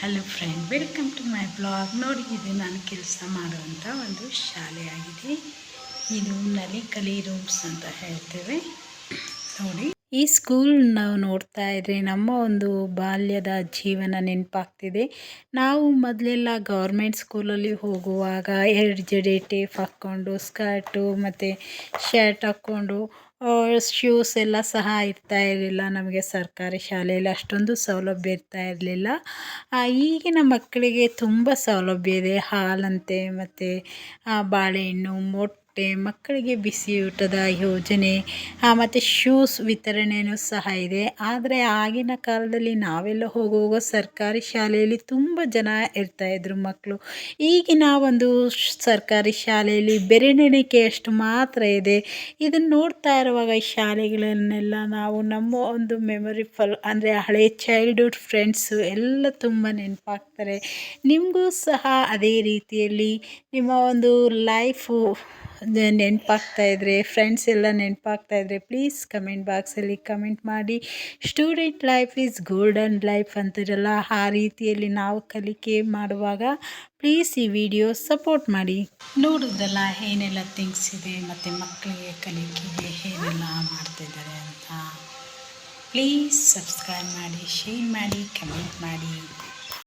Hello friend welcome to my blog ನೋಡಿ ಇದು ನಾನು ಕೆಲಸ ಮಾಡುವಂಥ ಒಂದು ಶಾಲೆಯಾಗಿದೆ. ಇದು ನಲಿಕಲಿ ರೂಮ್ಸ್ ಅಂತ ಹೇಳ್ತೇವೆ. ನೋಡಿ. ಈ ಸ್ಕೂಲ್ ನಾವು ನೋಡ್ತಾ ಇದ್ರೆ ನಮ್ಮ ಒಂದು ಬಾಲ್ಯದ ಜೀವನ ನೆನಪಾಗ್ತಿದೆ. ನಾವು ಮೊದಲೆಲ್ಲ ಗೌರ್ಮೆಂಟ್ ಸ್ಕೂಲಲ್ಲಿ ಹೋಗುವಾಗ ಎರಡು ಜಡೆ ಟೇಪ್ ಹಾಕ್ಕೊಂಡು ಸ್ಕರ್ಟು ಮತ್ತು ಶರ್ಟ್ ಹಾಕ್ಕೊಂಡು ಶೂಸ್ ಎಲ್ಲ ಸಹ ಇರ್ತಾ ಇರಲಿಲ್ಲ. ನಮಗೆ ಸರ್ಕಾರಿ ಶಾಲೆಯಲ್ಲಿ ಅಷ್ಟೊಂದು ಸೌಲಭ್ಯ ಇರ್ತಾ ಇರಲಿಲ್ಲ. ಈಗಿನ ಮಕ್ಕಳಿಗೆ ತುಂಬ ಸೌಲಭ್ಯ ಇದೆ. ಹಾಲಂತೆ ಮತ್ತು ಬಾಳೆಹಣ್ಣು, ಮೊಟ್ಟೆ ಮಕ್ಕಳಿಗೆ ಬಿಸಿ ಊಟದ ಯೋಜನೆ ಮತ್ತು ಶೂಸ್ ವಿತರಣೆಯೂ ಸಹ ಇದೆ. ಆದರೆ ಆಗಿನ ಕಾಲದಲ್ಲಿ ನಾವೆಲ್ಲ ಹೋಗುವಾಗ ಸರ್ಕಾರಿ ಶಾಲೆಯಲ್ಲಿ ತುಂಬ ಜನ ಇರ್ತಾಯಿದ್ರು ಮಕ್ಕಳು ಈಗಿನ ಒಂದು ಸರ್ಕಾರಿ ಶಾಲೆಯಲ್ಲಿ ಬೆರಳೆಣಿಕೆಯಷ್ಟು ಮಾತ್ರ ಇದೆ. ಇದನ್ನು ನೋಡ್ತಾ ಇರುವಾಗ ಈ ಶಾಲೆಗಳನ್ನೆಲ್ಲ ನಾವು ನಮ್ಮ ಒಂದು ಮೆಮೊರಿ ಫಲ್, ಅಂದರೆ ಹಳೆ ಚೈಲ್ಡ್ಹುಡ್ ಫ್ರೆಂಡ್ಸು ಎಲ್ಲ ತುಂಬ ನೆನಪಾಗ್ತಾರೆ. ನಿಮಗೂ ಸಹ ಅದೇ ರೀತಿಯಲ್ಲಿ ನಿಮ್ಮ ಒಂದು ಲೈಫು ನೆನಪಾಗ್ತಾ ಇದ್ದರೆ ಫ್ರೆಂಡ್ಸ್ ಎಲ್ಲ ನೆನಪಾಗ್ತಾ ಇದ್ದರೆ ಪ್ಲೀಸ್ ಕಮೆಂಟ್ ಬಾಕ್ಸಲ್ಲಿ ಕಮೆಂಟ್ ಮಾಡಿ. Student life is golden life ಅಂತಿರಲ್ಲ, ಆ ರೀತಿಯಲ್ಲಿ ನಾವು ಕಲಿಕೆ ಮಾಡುವಾಗ ಪ್ಲೀಸ್ ಈ ವಿಡಿಯೋ ಸಪೋರ್ಟ್ ಮಾಡಿ. ನೋಡೋದಲ್ಲ ಏನೆಲ್ಲ ಥಿಂಗ್ಸ್ ಇದೆ, ಮತ್ತು ಮಕ್ಕಳಿಗೆ ಕಲಿಕೆಗೆ ಏನೆಲ್ಲ ಮಾಡ್ತಿದ್ದಾರೆ ಅಂತ ಪ್ಲೀಸ್ ಸಬ್ಸ್ಕ್ರೈಬ್ ಮಾಡಿ ಶೇರ್ ಮಾಡಿ ಕಮೆಂಟ್ ಮಾಡಿ.